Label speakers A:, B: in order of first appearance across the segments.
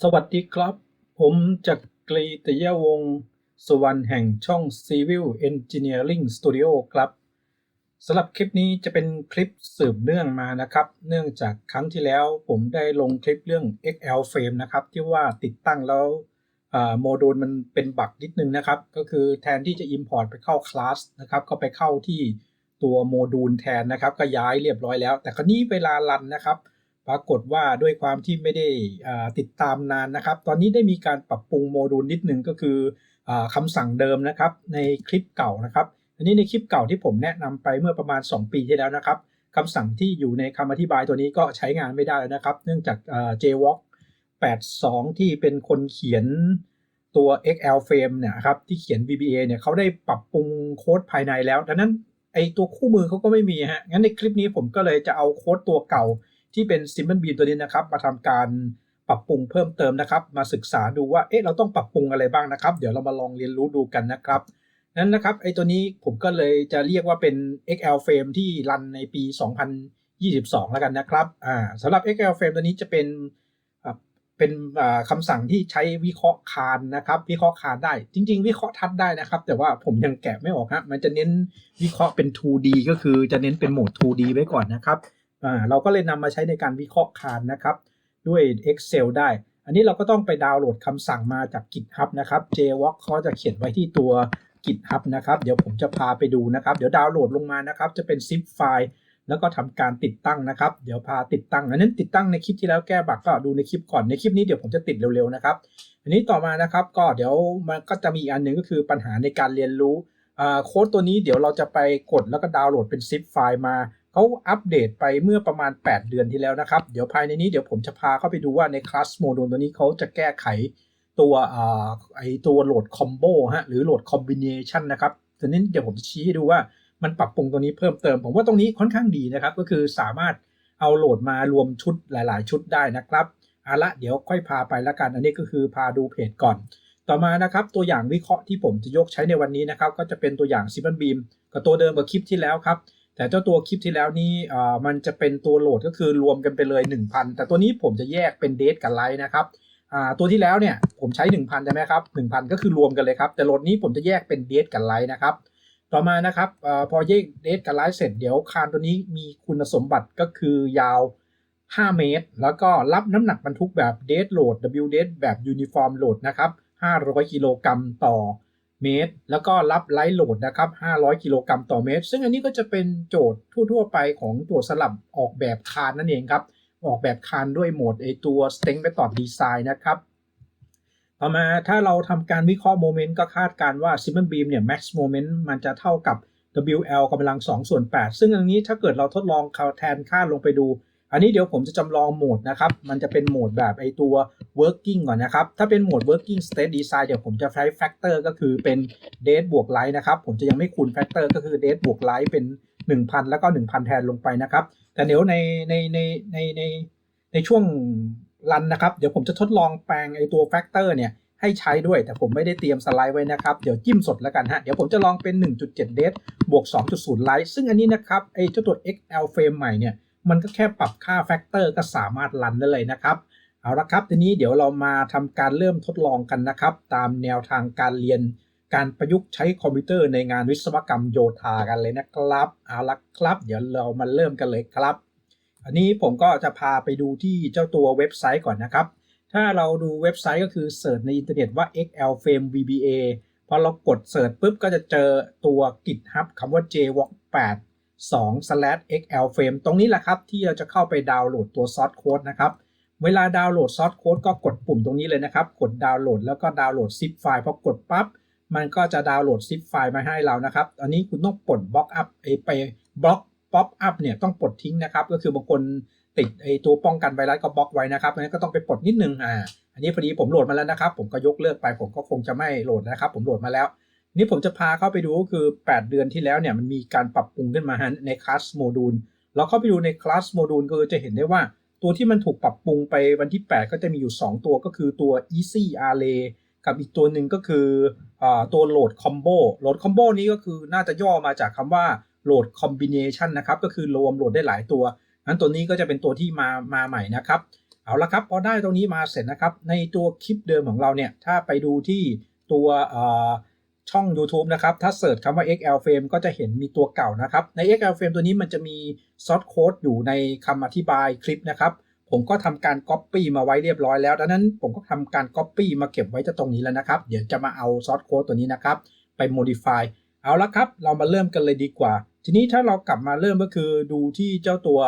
A: สวัสดีครับ ผมจักรีตยวงศ์สุวรรณแห่งช่อง Civil Engineering Studio ครับสำหรับคลิปนี้จะเป็นคลิปสืบเนื่องมานะครับ เนื่องจากครั้งที่แล้วผมได้ลงคลิปเรื่อง XL Frame นะครับ ที่ว่าติดตั้งแล้วโมดูลมันเป็นบักนิดนึงนะครับ ก็คือแทนที่จะ Import ไปเข้าคลาสนะครับก็ไปเข้าที่ตัวโมดูลแทนนะครับ ก็ย้ายเรียบร้อยแล้ว แต่คราวนี้เวลารันนะครับ ปรากฏว่าด้วยความที่ไม่ได้ติดตามนานนะครับ ตอนนี้ได้มีการปรับปรุงโมดูลนิดนึงก็คืออคำสั่งเดิมนะครับในคลิปเก่านะครับ อันนี้ในคลิปเก่าที่ผมแนะนำไปเมื่อประมาณ 2 ปีที่แล้วนะครับคำสั่งที่อยู่ในคำอธิบายตัวนี้ก็ใช้งานไม่ได้แล้วนะครับ เนื่องจาก JWalk 82 ที่เป็นคนเขียนตัว XL frame เนี่ยครับที่เขียน VBA เนี่ยเขาได้ปรับปรุงโค้ดภายในแล้วดังนั้นไอตัวคู่มือเขาก็ไม่มีฮะงั้นในคลิปนี้ผมก็เลยจะเอาโค้ดตัวเก่า ที่เป็น Simple Beam ตัวนี้นะครับ มาทำการปรับปรุงเพิ่มเติมนะครับ มาศึกษาดูว่าเอ๊ะเราต้องปรับปรุงอะไรบ้างนะครับ เดี๋ยวเรามาลองเรียนรู้ดูกันนะครับนั้นนะครับไอ้ตัวนี้ผมก็เลยจะเรียกว่าเป็น XL Frame ที่รันในปี 2022 แล้วกันนะครับอ่าสำหรับ XL Frame ตัวนี้จะเป็นอ่าเป็นอ่าคำสั่งที่ใช้วิเคราะห์คานนะครับ วิเคราะห์คานได้ จริง ๆ วิเคราะห์ทัดได้นะครับ แต่ว่าผมยังแกะไม่ออกฮะมันจะเน้นวิเคราะห์เป็น 2D ก็คือจะเน้นเป็นโหมด 2D ไว้ก่อนนะครับ เราก็เลยนำมาใช้ในการวิเคราะห์คานนะครับ ด้วย Excel ได้ อันนี้เราก็ต้องไปดาวน์โหลดคำสั่งมาจาก GitHub นะครับ JWalk เขาจะเขียนไว้ที่ตัว GitHub นะครับ เดี๋ยวผมจะพาไปดูนะครับ เดี๋ยวดาวน์โหลดลงมานะครับ จะเป็น zip ไฟล์ แล้วก็ทำการติดตั้งนะครับ เดี๋ยวพาติดตั้ง อันนั้นติดตั้งในคลิปที่แล้วแก้บั๊กก็ดูในคลิปก่อน ในคลิปนี้เดี๋ยวผมจะติดเร็วๆนะครับ อันนี้ต่อมานะครับ ก็เดี๋ยวมันก็จะมีอีกอันหนึ่งก็คือปัญหาในการเรียนรู้อ่าโค้ดตัวนี้เดี๋ยวเราจะไปกดแล้วก็ดาวน์โหลดเป็น zip ไฟล์มา เขาอัปเดตไปเมื่อประมาณ 8 เดือนที่แล้วนะครับ เดี๋ยวภายในนี้เดี๋ยวผมจะพาเข้าไปดูว่าในคลาสโมดูลตัวนี้เขาจะแก้ไขตัวอ่าไอตัวโหลดคอมโบฮะหรือโหลดคอมบิเนชันนะครับทีนี้เดี๋ยวผมจะชี้ให้ดูว่ามันปรับปรุงตัวนี้เพิ่มเติม ผมว่าตรงนี้ค่อนข้างดีนะครับ ก็คือสามารถเอาโหลดมารวมชุดหลาย ๆ ชุดได้นะครับเอาละเดี๋ยวค่อยพาไปละกัน อันนี้ก็คือพาดูเพจก่อน ต่อมานะครับตัวอย่างวิเคราะห์ที่ผมจะยกใช้ในวันนี้นะครับ ก็จะเป็นตัวอย่าง s i m p l e Beam กับตัวเดิมกับคลิปที่แล้วครับ แต่เจ้าตัวคลิปที่แล้วนี้อ่ามันจะเป็นตัวโหลดก็คือรวมกันไปเลย 1,000 แต่ตัวนี้ผมจะแยกเป็นเดทกับไลท์นะครับอ่าตัวที่แล้วเนี่ยผมใช้ 1,000ใช่ไหมครับ1,000 ก็คือรวมกันเลยครับ แต่โหลดนี้ผมจะแยกเป็นเดทกับไลท์นะครับต่อมานะครับอพอแยกเดทกับไลท์เสร็จเดี๋ยวคานตัวนี้มีคุณสมบัติก็คือยาว 5 เมตร แล้วก็รับน้ำหนักบรรทุกแบบเดทโหลด W เดทแบบยูนิฟอร์มโหลดนะครับ500กิโลกรัมต่อ เมตร แล้วก็รับไลท์โหลดนะครับ 500 กิโลกรัมต่อเมตร ซึ่งอันนี้ก็จะเป็นโจทย์ทั่ว ๆ ไปของตัวสลับออกแบบคานนั่นเองครับ ออกแบบคานด้วยโหมดไอตัว Strength Method Design นะครับต่อมาถ้าเราทำการวิเคราะห์โมเมนต์ก็คาดการณ์ว่า Simple Beam เนี่ย Max Moment มันจะเท่ากับ WL กำลัง2ส่วน8ซึ่งอันนี้ถ้าเกิดเราทดลองแทนค่าลงไปดู อันนี้เดี๋ยวผมจะจำลองโหมดนะครับ มันจะเป็นโหมดแบบไอตัว working ก่อนนะครับ ถ้าเป็นโหมด working state design เดี๋ยวผมจะใช้ factor ก็คือเป็น date บวก light นะครับ ผมจะยังไม่คูณ factor ก็คือ date บวก light เป็น 1,000 แล้วก็ 1,000 แทนลงไปนะครับ แต่เดี๋ยวในในในในในในช่วงรันนะครับ เดี๋ยวผมจะทดลองแปลงไอตัว factor เนี่ยให้ใช้ด้วย แต่ผมไม่ได้เตรียมสไลด์ไว้นะครับ เดี๋ยวจิ้มสดแล้วกันฮะ เดี๋ยวผมจะลองเป็น 1.7 date บวก 2.0 light ซึ่งอันนี้นะครับไอเจ้าตัว XL frame ใหม่เนี่ย มันก็แค่ปรับค่าแฟกเตอร์ก็สามารถรันได้เลยนะครับ เอาละครับ ทีนี้เดี๋ยวเรามาทำการเริ่มทดลองกันนะครับ ตามแนวทางการเรียนการประยุกต์ใช้คอมพิวเตอร์ในงานวิศวกรรมโยธากันเลยนะครับ เอาละครับ เดี๋ยวเรามาเริ่มกันเลยครับ อันนี้ผมก็จะพาไปดูที่เจ้าตัวเว็บไซต์ก่อนนะครับ ถ้าเราดูเว็บไซต์ก็คือเสิร์ชในอินเทอร์เน็ตว่า XL Frame VBA พอเรากดเสิร์ชปุ๊บก็จะเจอตัว GitHub คำว่า JWalk 8 2/xl frame ตรงนี้แหละครับ ที่เราจะเข้าไปดาวน์โหลดตัวซอสโค้ดนะครับ เวลาดาวน์โหลดซอสโค้ดก็กดปุ่มตรงนี้เลยนะครับ กดดาวน์โหลดแล้วก็ดาวน์โหลด zip ไฟล์พอกดปั๊บมันก็จะดาวน์โหลด zip ไฟล์มาให้เรานะครับ อันนี้คุณต้องปลดบล็อกอัพไปบล็อกป๊อปอัพเนี่ยต้องปลดทิ้งนะครับ ก็คือบางคนติดไอตัวป้องกันไวรัสก็บล็อกไว้นะครับงั้นก็ต้องไปปลดนิดนึงอ่าอันนี้พอดีผมโหลดมาแล้วนะครับ ผมก็ยกเลิกไปผมก็คงจะไม่โหลดนะครับ ผมโหลดมาแล้ว นี่ผมจะพาเข้าไปดูก็คือ 8 เดือนที่แล้วเนี่ยมันมีการปรับปรุงขึ้นมาในคลาสโมดูลเราเข้าไปดูในคลาสโมดูลก็จะเห็นได้ว่าตัวที่มันถูกปรับปรุงไปวันที่ 8 ก็จะมีอยู่ 2 ตัวก็คือตัว Easy Array กับอีกตัวหนึ่งก็คืออตัวโหลดคอมโบโหลดคอมโบนี้ก็คือน่าจะย่อมาจากคำว่าโหลดคอมบิเนชันนะครับ ก็คือรวมโหลดได้หลายตัวนั้นตัวนี้ก็จะเป็นตัวที่มามาใหม่นะครับ เอาละครับพอได้ตรงนี้มาเสร็จนะครับ ในตัวคลิปเดิมของเราเนี่ย ถ้าไปดูที่ตัวเอ่อ ช่อง YouTube นะครับ ถ้าเสิร์ชคำว่า XL Frame ก็จะเห็นมีตัวเก่านะครับ ใน XL Frame ตัวนี้มันจะมีซอสโค้ดอยู่ในคำอธิบายคลิปนะครับ ผมก็ทำการ Copy มาไว้เรียบร้อยแล้วดังนั้นผมก็ทำการ Copy มาเก็บไว้ตรงนี้แล้วนะครับ เดี๋ยวจะมาเอาซอสโค้ดตัวนี้นะครับ ไป modify เอาละครับ เรามาเริ่มกันเลยดีกว่า ทีนี้ถ้าเรากลับมาเริ่มก็คือดูที่เจ้าตัว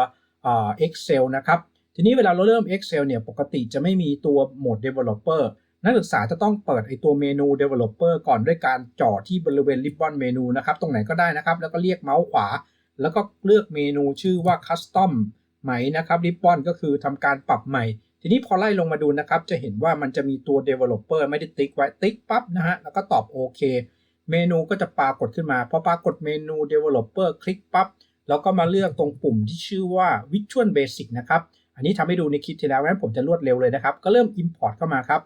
A: เอ่อ Excel นะครับ ทีนี้เวลาเราเริ่ม Excel เนี่ยปกติจะไม่มีตัวโหมด Developer นักศึกษาจะต้องเปิดไอตัวเมนู Developer ก่อนด้วยการจ่อที่บริเวณริบบอนเมนูนะครับ ตรงไหนก็ได้นะครับ แล้วก็เรียกเมาส์ขวา แล้วก็เลือกเมนูชื่อว่า Custom ไหมนะครับริบบอนก็คือทำการปรับใหม่ ทีนี้พอไล่ลงมาดูนะครับ จะเห็นว่ามันจะมีตัว Developer ไม่ได้ติ๊กไว้ติ๊กปั๊บนะฮะ แล้วก็ตอบโอเค เมนูก็จะปรากฏขึ้นมา พอปรากฏเมนู Developer คลิกปั๊บ แล้วก็มาเลือกตรงปุ่มที่ชื่อว่า Visual Basic นะครับ อันนี้ทำให้ดูในคลิปที่แล้วงั้นผมจะรวดเร็วเลยนะครับ ก็เริ่ม Import เข้ามาครับ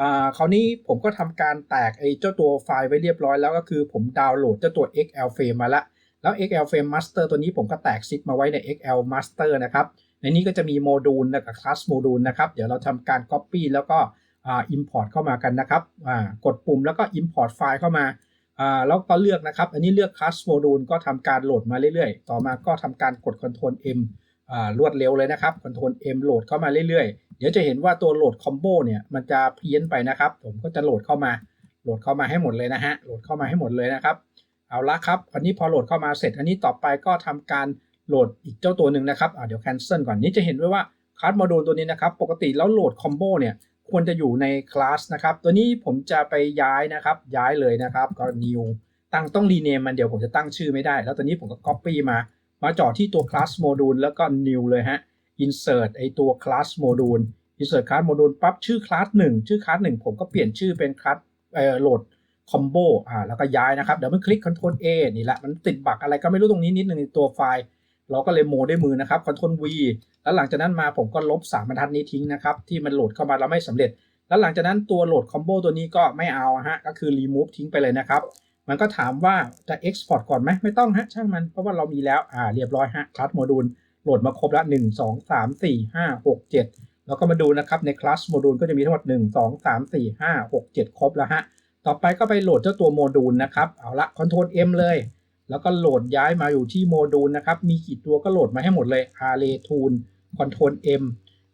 A: อ่าคราวนี้ผมก็ทำการแตกไอ้เจ้าตัวไฟล์ไว้เรียบร้อยแล้วก็คือผมดาวน์โหลดเจ้าตัว XL Frame มาละ แล้ว XL Frame Master ตัวนี้ผมก็แตกซิปมาไว้ใน XL Master นะครับ ในนี้ก็จะมีโมดูลกับ Class โมดูลนะครับ เดี๋ยวเราทำการ Copy แล้วก็อ่า Import เข้ามากันนะครับอ่ากดปุ่มแล้วก็ Import ไฟล์เข้ามาอ่าแล้วก็เลือกนะครับ อันนี้เลือก Class Module ก็ทำการโหลดมาเรื่อยๆ ต่อมาก็ทำการกด Ctrl M รวดเร็วเลยนะครับ Ctrl M โหลดเข้ามาเรื่อยๆ เดี๋ยวจะเห็นว่าตัวโหลดคอมโบเนี่ยมันจะเพี้ยนไปนะครับ ผมก็จะโหลดเข้ามา โหลดเข้ามาให้หมดเลยนะฮะ โหลดเข้ามาให้หมดเลยนะครับ เอาละครับ อันนี้พอโหลดเข้ามาเสร็จ อันนี้ต่อไปก็ทำการโหลดอีกเจ้าตัวหนึ่งนะครับเดี๋ยว cancel ก่อนนี้จะเห็นไว้ว่าคลาสโมดูลตัวนี้นะครับ ปกติแล้วโหลดคอมโบเนี่ยควรจะอยู่ในคลาสนะครับ ตัวนี้ผมจะไปย้ายนะครับ ย้ายเลยนะครับ ก็ new ตั้งต้องรีเนมมันเดี๋ยวผมจะตั้งชื่อไม่ได้ แล้วตอนนี้ผมก็ copy มา มาเจาะที่ตัว class module แล้วก็ new เลยฮะ insert ไอตัว class module insert class module ปั๊บชื่อ class 1 ชื่อ class 1 ผมก็เปลี่ยนชื่อเป็น class เอ่อโหลด combo อ่าแล้วก็ย้ายนะครับ เดี๋ยวมันคลิก control A นี่แหละ มันติดบักอะไรก็ไม่รู้ตรงนี้นิดนึงในตัวไฟล์ เราก็เลยโมด้วยมือนะครับ control V แล้วหลังจากนั้นมาผมก็ลบ3บรรทัดนี้ทิ้งนะครับ ที่มันโหลดเข้ามาแล้วไม่สำเร็จ แล้วหลังจากนั้นตัวโหลด combo ตัวนี้ก็ไม่เอาฮะก็คือ remove ทิ้งไปเลยนะครับ มันก็ถามว่าจะ export ก่อนไหมไม่ต้องฮะช่างมันเพราะว่าเรามีแล้วอ่าเรียบร้อยฮะคลาสโมดูลโหลดมาครบแล้ว 1 2 3 4 5 6 7 แล้วก็มาดูนะครับในคลาสโมดูลก็จะมีทั้งหมด 1 2 3 4 5 6 7 ครบแล้วฮะต่อไปก็ไปโหลดเจ้าตัวโมดูลนะครับเอาละ Ctrl M เลย แล้วก็โหลดย้ายมาอยู่ที่โมดูลนะครับมีกี่ตัวก็โหลดมาให้หมดเลย Array Tool Ctrl M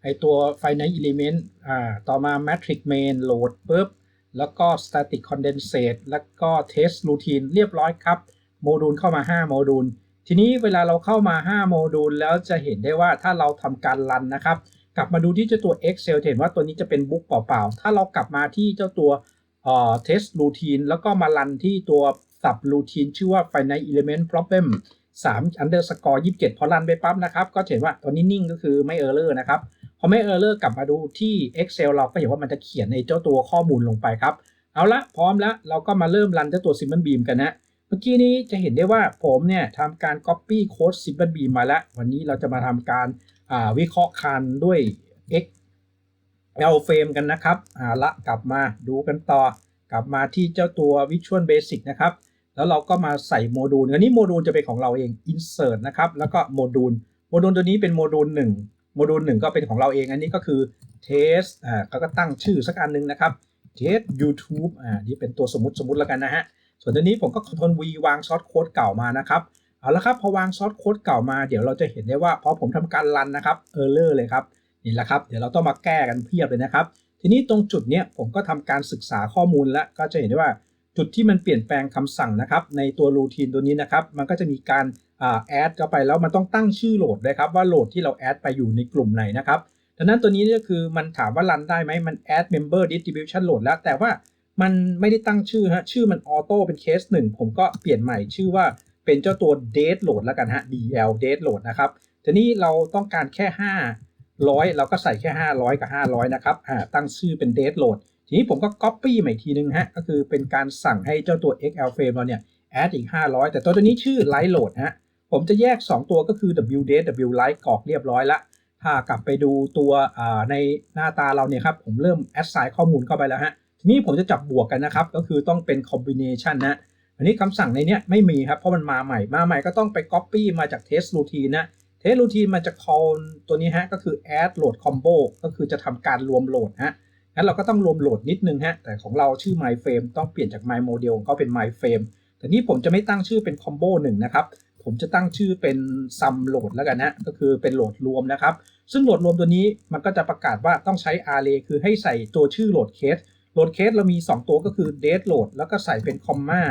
A: ไอตัว Finite Element อ่าต่อมา Matrix Main โหลดปุ๊บ แล้วก็ static condensate แล้วก็ test routine เรียบร้อยครับ โมดูลเข้ามา 5 โมดูล ทีนี้เวลาเราเข้ามา 5 โมดูล แล้วจะเห็นได้ว่าถ้าเราทำการรันนะครับ กลับมาดูที่เจ้าตัว Excel เห็นว่าตัวนี้จะเป็นบุ๊กเปล่าๆ ถ้าเรากลับมาที่เจ้าตัวเอ่อ test routine แล้วก็มารันที่ตัว sub routine ชื่อว่า finite element problem 3 underscore 27 พอรันไปปั๊บนะครับ ก็เห็นว่าตัวนี้นิ่งก็คือไม่ error นะครับ พอไม่ error กลับมาดูที่ Excel เราก็เห็นว่ามันจะเขียนในเจ้าตัวข้อมูลลงไปครับ เอาละพร้อมแล้วเราก็มาเริ่มรันเจ้าตัว Simple Beam กันนะเมื่อกี้นี้จะเห็นได้ว่าผมเนี่ยทำการ Copy Code Simple Beam มาแล้ว วันนี้เราจะมาทำการวิเคราะห์คันด้วย X L Frame กันนะครับเอาละกลับมาดูกันต่อ กลับมาที่เจ้าตัว Visual Basic นะครับ แล้วเราก็มาใส่โมดูลอันนี้โมดูลจะเป็นของเราเอง Insert นะครับ แล้วก็โมดูล โมดูลตัวนี้เป็นโมดูล1 โมดูล1ก็เป็นของเราเองอันนี้ก็คือ Test อ่าเขาก็ตั้งชื่อสักอันหนึงนะครับ Test YouTube อ่านี่เป็นตัวสมมติสมมติแล้วกันนะฮะส่วนตัวนี้ผมก็ Ctrl V วางซอสโค้ดเก่ามานะครับเอาละครับพอวางซอสโค้ดเก่ามาเดี๋ยวเราจะเห็นได้ว่าพอผมทำการรันนะครับ Error เลยครับนี่แหละครับเดี๋ยวเราต้องมาแก้กันเพียบเลยนะครับ ทีนี้ตรงจุดเนี้ยผมก็ทำการศึกษาข้อมูลแล้วก็จะเห็นได้ว่า จุดที่มันเปลี่ยนแปลงคำสั่งนะครับ ในตัวรูทีนตัวนี้นะครับ มันก็จะมีการแอดเข้าไปแล้วมันต้องตั้งชื่อโหลดด้วยครับว่าโหลดที่เราแอดไปอยู่ในกลุ่มไหนนะครับดังนั้นตัวนี้ก็คือมันถามว่ารันได้ไหมมัน add member distribution load แล้ว แต่ว่ามันไม่ได้ตั้งชื่อฮะชื่อมันออโต้เป็นเคสหนึ่งผมก็เปลี่ยนใหม่ชื่อว่าเป็นเจ้าตัว date load แล้วกันฮะ dl date load นะครับทีนี้เราต้องการแค่ 500 เราก็ใส่แค่ 500 กับ 500 นะครับอ่าตั้งชื่อเป็น date load ทีนี้ผมก็ copy ใหม่ทีนึงฮะ ก็คือเป็นการสั่งให้เจ้าตัว XL frame เราเนี่ย add อีก 500 แต่ตัวตัวนี้ชื่อ light load ฮะ ผมจะแยก 2 ตัวก็คือ w date w light กรอกเรียบร้อยละ ถ้ากลับไปดูตัวในหน้าตาเราเนี่ยครับ ผมเริ่ม assign ข้อมูลเข้าไปแล้วฮะ ทีนี้ผมจะจับบวกกันนะครับ ก็คือต้องเป็น combination นะ อันนี้คำสั่งในเนี้ยไม่มีครับ เพราะมันมาใหม่ มาใหม่ก็ต้องไป copy มาจาก test routine นะ test routine มันจะ call ตัวนี้ฮะ ก็คือ add load combo ก็คือจะทำการรวมโหลดฮะ งั้นเราก็ต้องรวมโหลดนิดนึงฮะ แต่ของเราชื่อ my frame ต้องเปลี่ยนจาก my model ก็เป็น my frame แต่นี้ผมจะไม่ตั้งชื่อเป็น combo หนึ่งนะครับ ผมจะตั้งชื่อเป็น sum load แล้วกันนะ ก็คือเป็นโหลดรวมนะครับ ซึ่งโหลดรวมตัวนี้มันก็จะประกาศว่าต้องใช้ array คือให้ใส่ตัวชื่อโหลดเคส โหลดเคสเรามี 2 ตัวก็คือ date load แล้วก็ใส่เป็น comma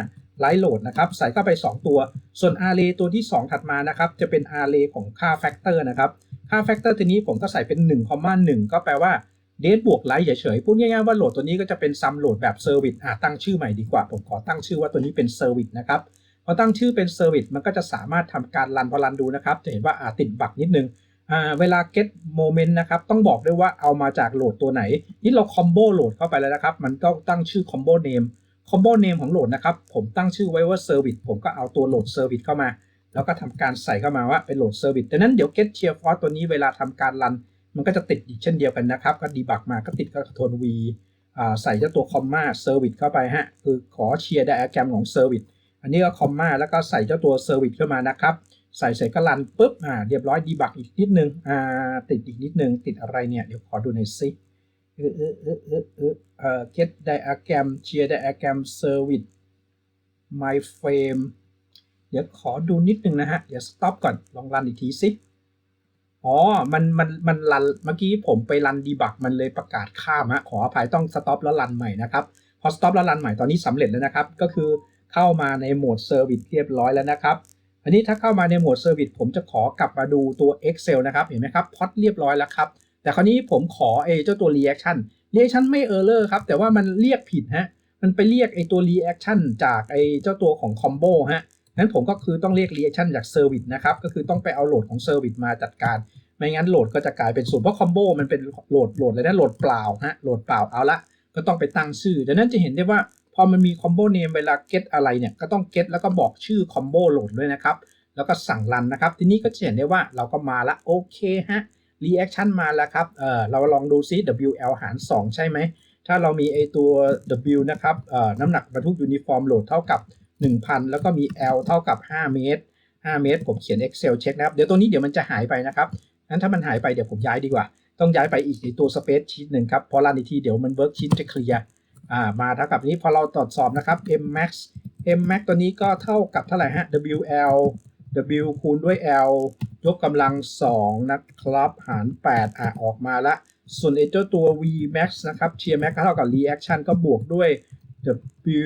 A: light load นะครับ ใส่เข้าไป 2 ตัว ส่วน array ตัวที่ 2 ถัดมานะครับ จะเป็น array ของค่า factor นะครับ ค่า factor ตัวนี้ผมก็ใส่เป็น1 comma 1ก็แปลว่า date บวก light เฉยๆพูดง่ายๆว่าโหลดตัวนี้ก็จะเป็น sum load แบบ service อะตั้งชื่อใหม่ดีกว่า ผมขอตั้งชื่อว่าตัวนี้เป็น service นะครับพอตั้งชื่อเป็น service มันก็จะสามารถทำการรันพอรันดูนะครับ จะเห็นว่าอาติดบักนิดนึงอ่าเวลา get moment นะครับต้องบอกด้วยว่าเอามาจากโหลดตัวไหน นี่เรา combo โหลดเข้าไปแล้วนะครับ มันก็ตั้งชื่อ combo name combo name ของโหลดนะครับผมตั้งชื่อไว้ว่า service ผมก็เอาตัวโหลด service เข้ามา แล้วก็ทำการใส่เข้ามาว่าเป็นโหลด service ดังนั้นเดี๋ยว get cheer force ตัวนี้เวลาทำการรัน มันก็จะติดอีกเช่นเดียวกันนะครับ ก็ดีบักมาก็ติดก็ทวน v อ่าใส่เจ้าตัว comma service เข้าไปฮะ คือขอเชียร์ diagram ของ service อันนี้ก็ comma แล้วก็ใส่เจ้าตัว service เข้ามานะครับ ใส่เสร็จก็รันปุ๊บอ่าเรียบร้อยดีบักอีกนิดนึงอ่าติดอีกนิดนึง ติดอะไรเนี่ย เดี๋ยวขอดูหน่อยสิเออเออเออเออเออเอ่อ get diagram cheer diagram service my frame เดี๋ยวขอดูนิดนึงนะฮะ เดี๋ยว stop ก่อน ลองรันอีกทีสิ อ๋อ มัน มัน มันรัน เมื่อกี้ผมไปรันดีบักมันเลยประกาศข้ามฮะ ขออภัยต้อง stop แล้วรันใหม่นะครับ พอ stop แล้วรันใหม่ตอนนี้สำเร็จแล้วนะครับ ก็คือเข้ามาในโหมด service เรียบร้อยแล้วนะครับ อันนี้ถ้าเข้ามาในโหมด Service ผมจะขอกลับมาดูตัว Excel นะครับ เห็นไหมครับ พอตเรียบร้อยแล้วครับ แต่คราวนี้ผมขอไอ้เจ้าตัว Reaction Reaction ไม่ Error ครับ แต่ว่ามันเรียกผิดฮะ มันไปเรียกไอ้ตัว Reaction จากไอ้เจ้าตัวของ Combo ฮะ งั้นผมก็คือต้องเรียก Reaction จาก Service นะครับ ก็คือต้องไปเอาโหลดของ Service มาจัดการ ไม่งั้นโหลดก็จะกลายเป็นศูนย์เพราะ Combo มันเป็นโหลดโหลดเลยนะโหลดเปล่าฮะโหลดเปล่าเอาละก็ต้องไปตั้งชื่อดังนั้นจะเห็นได้ว่าพอมันมี Combo Name เวลา get อะไรเนี่ยก็ต้อง get แล้วก็บอกชื่อ Combo โหลดด้วยนะครับแล้วก็สั่งรันนะครับ ทีนี้ก็จะเห็นได้ว่าเราก็มาละโอเคฮะ reaction มาแล้วครับเออเราลองดูซิ WL หาร 2 ใช่ไหมถ้าเรามีไอตัว W นะครับเอ่อน้ำหนักบรรทุกยูนิฟอร์มโหลดเท่ากับ 1,000 แล้วก็มี L เท่ากับ 5 เมตร 5 เมตร ผมเขียน Excel เช็คนะครับ เดี๋ยวตัวนี้เดี๋ยวมันจะหายไปนะครับงั้นถ้ามันหายไปเดี๋ยวผมย้ายดีกว่า ต้องย้ายไปอีกในตัว Space Sheet หนึ่งครับ พอรันอีกทีเดี๋ยวมัน Work Sheet จะเคลียร์อ่ามาเท่ากับนี้พอเราตรวจสอบนะครับ M max M max ตัวนี้ก็เท่ากับเท่าไหร่ฮะ WL W คูณด้วย L ยกกำลัง 2 นะครับ หาร 8 อะออกมาละ ส่วนไอ้เจ้าตัว V max นะครับ Shear max เท่ากับ reaction ก็บวกด้วย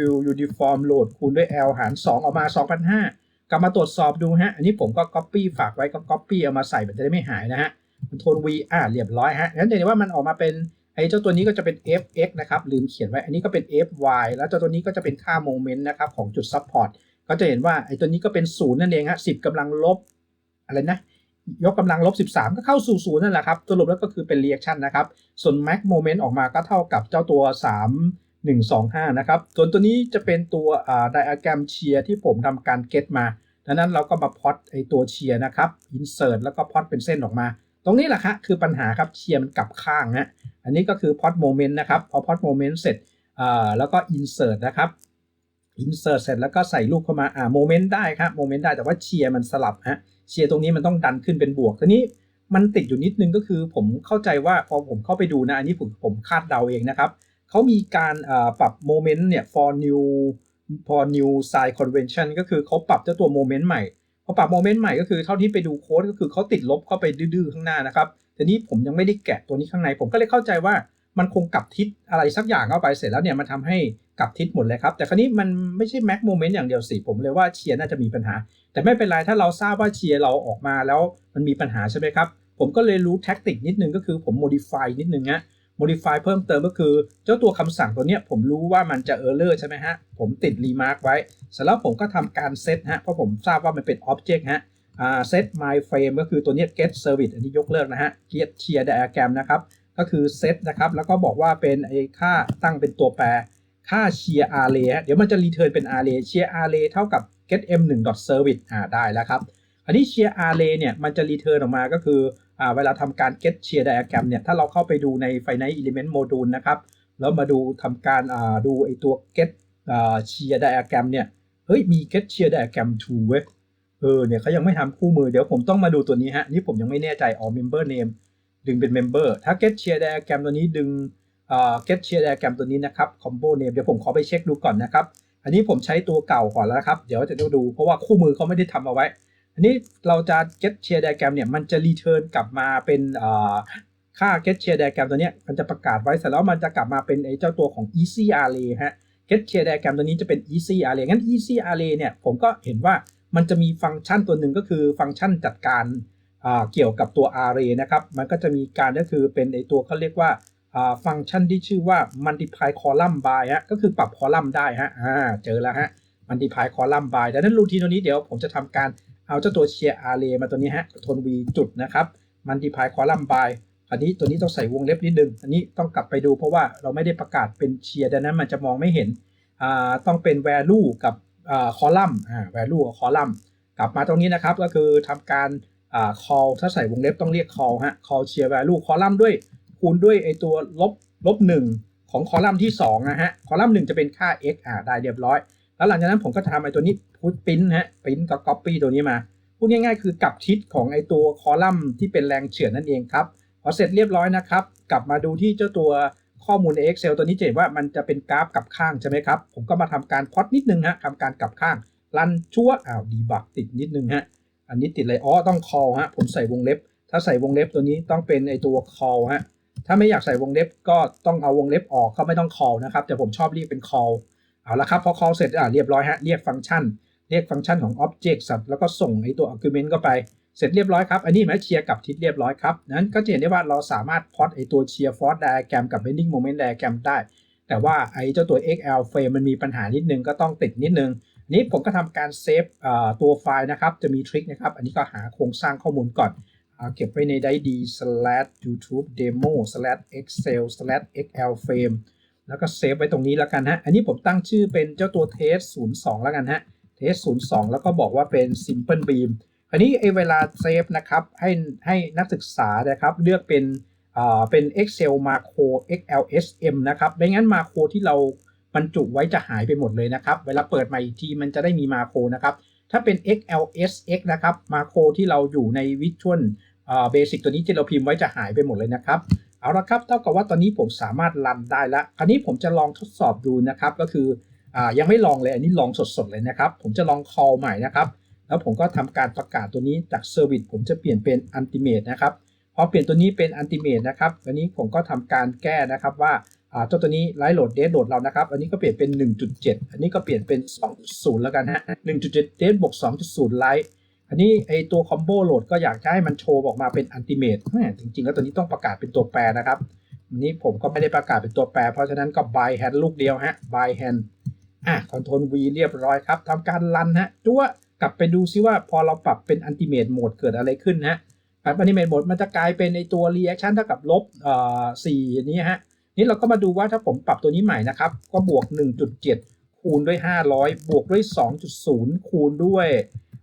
A: W uniform load คูณด้วย L หาร 2 ออกมา 2,500กลับมาตรวจสอบดูฮะ อันนี้ผมก็ copy ฝากไว้ก็ copy เอามาใส่มันจะได้ไม่หายนะฮะมันโทน V อะเรียบร้อยฮะงั้นจะเห็นว่ามันออกมาเป็นไอ้เจ้าตัวนี้ก็จะเป็น fx นะครับ ลืมเขียนไว้ อันนี้ก็เป็น fy แล้วเจ้าตัวนี้ก็จะเป็นค่าโมเมนต์นะครับของจุด support ก็จะเห็นว่าไอ้ตัวนี้ก็เป็นศูนย์นั่นเองฮะสิบกำลังลบอะไรนะยกกำลังลบ 13 ก็เข้าสู่ศูนย์นั่นแหละครับ สรุปแล้วก็คือเป็น reaction นะครับ ส่วน max moment ออกมาก็เท่ากับเจ้าตัว 3 1 2 5 นะครับ ส่วนตัวนี้จะเป็นตัวอ่า diagram shear ที่ผมทำการ get มาดังนั้นเราก็มาพอตไอตัว shear นะครับ insert แล้วก็พอตเป็นเส้นออกมา ตรงนี้แหละครับคือปัญหาครับ shear มันกลับข้างฮะอันนี้ก็คือ plot moment นะครับพอ plot moment เสร็จแล้วก็ insert นะครับ insert เสร็จแล้วก็ใส่รูปเข้ามาอ่า moment ได้ครับ moment ได้แต่ว่าเชียร์มันสลับฮะเชียร์ตรงนี้มันต้องดันขึ้นเป็นบวกทีนี้มันติดอยู่นิดนึงก็คือผมเข้าใจว่าพอผมเข้าไปดูนะอันนี้ผมผมคาดเดาเองนะครับ เขามีการปรับ moment เนี่ย for new for new sign convention ก็คือเขาปรับเจ้าตัว moment ใหม่พอปรับ moment ใหม่ก็คือเท่าที่ไปดูโค้ดก็คือเขาติดลบเข้าไปดื้อๆข้างหน้านะครับทีนี้ผมยังไม่ได้แกะตัวนี้ข้างใน ผมก็เลยเข้าใจว่ามันคงกลับทิศอะไรสักอย่างเข้าไปเสร็จแล้วเนี่ยมันทำให้กลับทิศหมดเลยครับ แต่คราวนี้มันไม่ใช่ max moment อย่างเดียวสิผมเลยว่าเชียร์น่าจะมีปัญหา แต่ไม่เป็นไรถ้าเราทราบว่าเชียร์เราออกมาแล้วมันมีปัญหาใช่ไหมครับ ผมก็เลยรู้แท็กติกนิดนึงก็คือผม modify นิดนึงนะ modify เพิ่มเติมก็คือ เจ้าตัวคำสั่งตัวเนี้ยผมรู้ว่ามันจะ error ใช่ไหมฮะ ผมติด remark ไว้ เสร็จแล้วผมก็ทำการ set ฮะ เพราะผมทราบว่ามันเป็น object ฮะ set my frame ก็คือตัวเนี้ย get service อันนี้ยกเลิกนะฮะ get cheer diagram นะครับ ก็คือ set นะครับ แล้วก็บอกว่าเป็นไอ้ค่าตั้งเป็นตัวแปร ค่า cheer array เดี๋ยวมันจะ return เป็น array cheer array เท่ากับ get m1 service อ่าได้แล้วครับ อันนี้ cheer array เนี่ย มันจะ return ออกมาก็คือ เวลาทำการ get cheer diagram เนี่ย ถ้าเราเข้าไปดูใน finite element module นะครับ แล้วมาดูทำการดูไอตัว get อ่า cheer diagram เนี่ย เฮ้ย มี get cheer diagram to เว้ย เออ เนี่ยเขายังไม่ทำคู่มือ เดี๋ยวผมต้องมาดูตัวนี้ฮะ นี่ผมยังไม่แน่ใจ อ๋อ member name ดึงเป็น member ถ้า get share diagram ตัวนี้ดึง get share diagram ตัวนี้นะครับ combo name เดี๋ยวผมขอไปเช็คดูก่อนนะครับ อันนี้ผมใช้ตัวเก่าก่อนแล้วครับ เดี๋ยวจะดู เพราะว่าคู่มือเขาไม่ได้ทำเอาไว้ อันนี้เราจะ get share diagram เนี่ยมันจะ return กลับมาเป็นค่า get share diagram ตัวเนี้ยมันจะประกาศไว้เสร็จแล้วมันจะกลับมาเป็นไอ้เจ้าตัวของ easy array ฮะ get share diagram ตัวนี้จะเป็น easy array งั้น easy array เนี่ยผมก็เห็นว่ามันจะมีฟังก์ชันตัวหนึ่งก็คือฟังก์ชันจัดการเกี่ยวกับตัว array นะครับ มันก็จะมีการก็คือเป็นไอตัวเขาเรียกว่าฟังก์ชันที่ชื่อว่า multiply column by ฮะก็คือปรับคอลัมน์ได้ฮะเจอแล้วฮะ multiply column by ดังนั้นรูทีนตัวนี้เดี๋ยวผมจะทำการ เอาเจ้าตัว share array มาตัวนี้ฮะทน v จุดนะครับ multiply column by อันนี้ตัวนี้ต้องใส่วงเล็บนิดนึง อันนี้ต้องกลับไปดูเพราะว่าเราไม่ได้ประกาศเป็นเชียร์ดังนั้นมันจะมองไม่เห็นอ่าต้องเป็น value กับอ่า column อ่า value กับ column กลับมาตรงนี้นะครับก็คือทำการอ่า call ถ้าใส่วงเล็บต้องเรียก call ฮะ call share value column ด้วยคูณด้วยไอตัวลบลบหนึ่งของคอลัมน์ที่2นะฮะคอลัมน์หนึ่งจะเป็นค่า x อ่าได้เรียบร้อย แล้วหลังจากนั้นผมก็ทำไอตัวนี้ พุทปิ้นฮะปิ้นกับ copy ตัวนี้มา พูดง่ายๆ คือกลับทิศของไอตัวคอลัมน์ที่เป็นแรงเฉือนนั่นเองครับ พอเสร็จเรียบร้อยนะครับ กลับมาดูที่เจ้าตัวข้อมูล Excel ตัวนี้จะเห็นว่ามันจะเป็นกราฟกลับข้างใช่ไหมครับ ผมก็มาทำการพอดนิดนึงฮะทำการกลับข้างรันชั่วอ้าวดีบักติดนิดนึงฮะอันนี้ติดเลยอ๋อต้อง call ฮะผมใส่วงเล็บ ถ้าใส่วงเล็บตัวนี้ต้องเป็นไอตัว call ฮะถ้าไม่อยากใส่วงเล็บก็ต้องเอาวงเล็บออกก็ไม่ต้อง call นะครับแต่ผมชอบเรียกเป็น call เอาละครับพอ call เสร็จอะเรียบร้อยฮะเรียกฟังก์ชัน เรียกฟังก์ชันของ object สัตว์แล้วก็ส่งไอตัว argument เข้าไป เสร็จเรียบร้อยครับ อันนี้เห็นไหมเชียร์กับทิศเรียบร้อยครับ นั้นก็จะเห็นได้ว่าเราสามารถพอดไอตัวเชียร์ฟอร์ดไดอะแกรมกับ bending moment diagram ได้ แต่ว่าไอเจ้าตัว XL frame มันมีปัญหานิดนึงก็ต้องติดนิดนึง นี้ผมก็ทำการเซฟตัวไฟล์นะครับ จะมีทริคนะครับ อันนี้ก็หาโครงสร้างข้อมูลก่อนอเก็บไว้ในไดดี youtube demo excel xl frame แล้วก็เซฟไว้ตรงนี้แล้วกันฮะ อันนี้ผมตั้งชื่อเป็นเจ้าตัว test 02 แล้วกันฮะ S02 แล้วก็บอกว่าเป็น simple beam อันนี้ไอเวลาเซฟนะครับให้ให้นักศึกษานะครับเลือกเป็นอ่าเป็น Excel Macro XLSM นะครับไม่งั้นมาโครที่เราบรรจุไว้จะหายไปหมดเลยนะครับ เวลาเปิดใหม่อีกทีมันจะได้มีมาโครนะครับ ถ้าเป็น XLSX นะครับมาโครที่เราอยู่ใน Visual อ่า Basic ตัวนี้ที่เราพิมพ์ไว้จะหายไปหมดเลยนะครับ เอาละครับ เท่ากับว่าตอนนี้ผมสามารถรันได้แล้ว คราวนี้ผมจะลองทดสอบดูนะครับ ก็คือ อ่ายังไม่ลองเลยอันนี้ลองสดๆเลยนะครับ ผมจะลอง call ใหม่นะครับ แล้วผมก็ทำการประกาศตัวนี้จาก Service ผมจะเปลี่ยนเป็น Ultimate นะครับพอเปลี่ยนตัวนี้เป็น Ultimate นะครับอันนี้ผมก็ทำการแก้นะครับว่าอ่าเจ้าตัวนี้ไลท์โหลดเดทโหลดเรานะครับ อันนี้ก็เปลี่ยนเป็น 1.7 อันนี้ก็เปลี่ยนเป็น 2.0 แล้วกันฮะ 1.7 เดทบวก 2.0 ไลท์อันนี้ไอตัวคอมโบโหลดก็อยากจะให้มันโชว์ออกมาเป็น Ultimate แหมจริงๆ แล้วตัวนี้ต้องประกาศเป็นตัวแปรนะครับ อันนี้ผมก็ไม่ได้ประกาศเป็นตัวแปร เพราะฉะนั้นก็ by hand ลูกเดียวฮะ by hand อะ Ctrl V เรียบร้อยครับทำการรันฮะจั่วกลับไปดูซิว่าพอเราปรับเป็น Ultimate Mode เกิดอะไรขึ้นฮะปรับ Ultimate Mode มันจะกลายเป็นในตัว Reaction เท่ากับลบเอ่อ4อันนี้ฮะนี่เราก็มาดูว่าถ้าผมปรับตัวนี้ใหม่นะครับ ก็บวก 1.7 คูณด้วย 500 บวกด้วย 2.0 คูณด้วย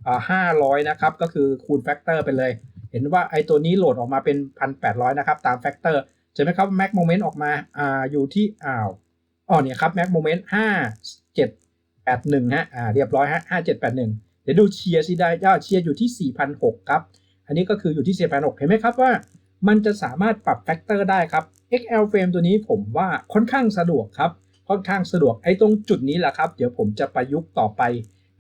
A: อ่า500 นะครับ ก็คือคูณแฟกเตอร์ไปเลย เห็นว่าไอ้ตัวนี้โหลดออกมาเป็น 1,800 นะครับ ตามแฟกเตอร์ใช่ไหมครับ Max Moment ออกมาอ่าอยู่ที่อ้าว อ๋อเนี่ยครับ Max Moment 5781 ฮะ อ่า เรียบร้อยฮะ 5781 เดี๋ยวดูเชียร์สิได้ยอดเชียร์อยู่ที่4,600ครับ อันนี้ก็คืออยู่ที่4,600เห็นไหมครับว่ามันจะสามารถปรับแฟกเตอร์ได้ครับ XL frame ตัวนี้ผมว่าค่อนข้างสะดวกครับ ค่อนข้างสะดวก ไอ้ตรงจุดนี้แหละครับ เดี๋ยวผมจะประยุกต์ต่อไป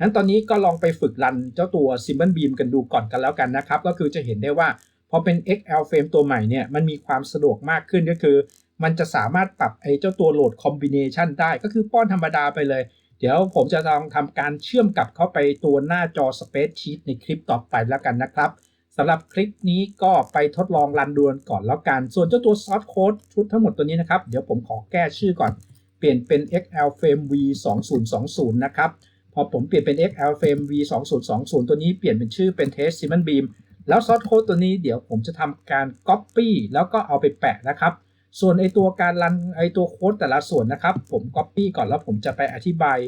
A: นั้นตอนนี้ก็ลองไปฝึกรันเจ้าตัว Symbol Beam กันดูก่อนกันแล้วกันนะครับ ก็คือจะเห็นได้ว่าพอเป็น XL frame ตัวใหม่เนี่ย มันมีความสะดวกมากขึ้นก็คือ มันจะสามารถปรับไอ้เจ้าตัวโหลดคอมบิเนชันได้ก็คือป้อนธรรมดาไปเลย เดี๋ยวผมจะลองทำการเชื่อมกลับเข้าไปตัวหน้าจอ Space Sheet ในคลิปต่อไปแล้วกันนะครับสำหรับคลิปนี้ก็ไปทดลองรันดวนก่อนแล้วกัน ส่วนเจ้าตัว Source Code ชุดทั้งหมดตัวนี้นะครับ เดี๋ยวผมขอแก้ชื่อก่อน เปลี่ยนเป็น XL Frame V 2020นะครับ พอผมเปลี่ยนเป็น XL Frame V 2020ตัวนี้เปลี่ยนเป็นชื่อเป็น Test Simon Beam แล้ว Source Code ตัวนี้เดี๋ยวผมจะทำการ Copy แล้วก็เอาไปแปะนะครับ ส่วนไอตัวการรันไอตัวโค้ดแต่ละส่วนนะครับ ผม Copy ก่อนแล้วผมจะไปอธิบาย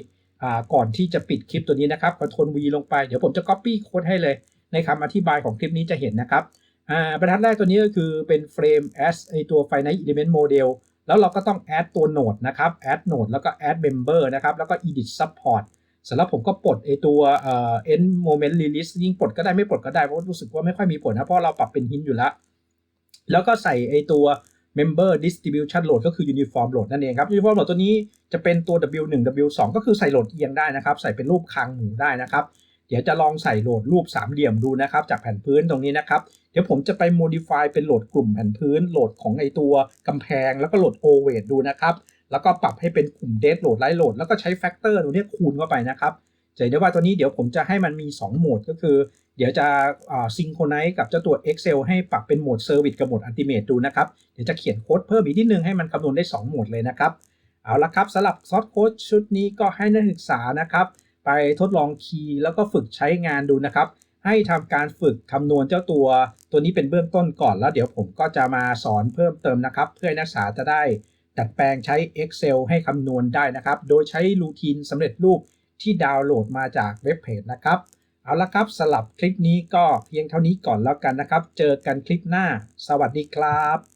A: อ่าก่อนที่จะปิดคลิปตัวนี้นะครับ Ctrl V ลงไปเดี๋ยวผมจะ Copy โค้ดให้เลย ในคำอธิบายของคลิปนี้จะเห็นนะครับอ่าบรรทัดแรกตัวนี้ก็คือเป็น frame as ไอตัว finite element model แล้วเราก็ต้อง add ตัว node นะครับ add node แล้วก็ add member นะครับแล้วก็ edit support เสร็จแล้วผมก็ปลดไอตัวเอ่อ end moment release ยิ่งปลดก็ได้ไม่ปลดก็ได้เพราะรู้สึกว่าไม่ค่อยมีผลนะเพราะเราปรับเป็น hint อยู่แล้ว แล้วก็ใส่ไอตัว member distribution load ก็คือ uniform load นั่นเองครับ uniform load ตัวนี้จะเป็นตัว W1 W2 ก็คือใส่โหลดเอียงได้นะครับ ใส่เป็นรูปคางหมูได้นะครับ เดี๋ยวจะลองใส่โหลดรูปสามเหลี่ยมดูนะครับ จากแผ่นพื้นตรงนี้นะครับ เดี๋ยวผมจะไป modify เป็นโหลดกลุ่มแผ่นพื้น โหลดของไอตัวกำแพง แล้วก็โหลด o w e i g h t ดูนะครับ แล้วก็ปรับให้เป็นกลุ่ม dead load light load แล้วก็ใช้ factor ตัวนี้คูณเข้าไปนะครับ จะเห็นได้ว่าตัวนี้เดี๋ยวผมจะให้มันมี 2 โหมดก็คือ เดี๋ยวจะซิงโครไนซ์กับเจ้าตัว Excel ให้ปรับเป็นโหมด Service กับโหมด Ultimate ดูนะครับ เดี๋ยวจะเขียนโค้ดเพิ่มอีกนิดนึงให้มันคำนวณได้ 2 โหมดเลยนะครับ เอาละครับสำหรับซอสโค้ดชุดนี้ก็ให้นักศึกษานะครับ ไปทดลองคีย์แล้วก็ฝึกใช้งานดูนะครับ ให้ทำการฝึกคำนวณเจ้าตัวตัวนี้เป็นเบื้องต้นก่อนแล้วเดี๋ยวผมก็จะมาสอนเพิ่มเติมนะครับ เพื่อนักศึกษาจะได้ดัดแปลงใช้ Excel ให้คำนวณได้นะครับ โดยใช้รูทีนสำเร็จรูป ที่ดาวน์โหลดมาจากเว็บเพจนะครับ เอาละครับสลับคลิปนี้ก็เพียงเท่านี้ก่อนแล้วกันนะครับ เจอกันคลิปหน้า สวัสดีครับ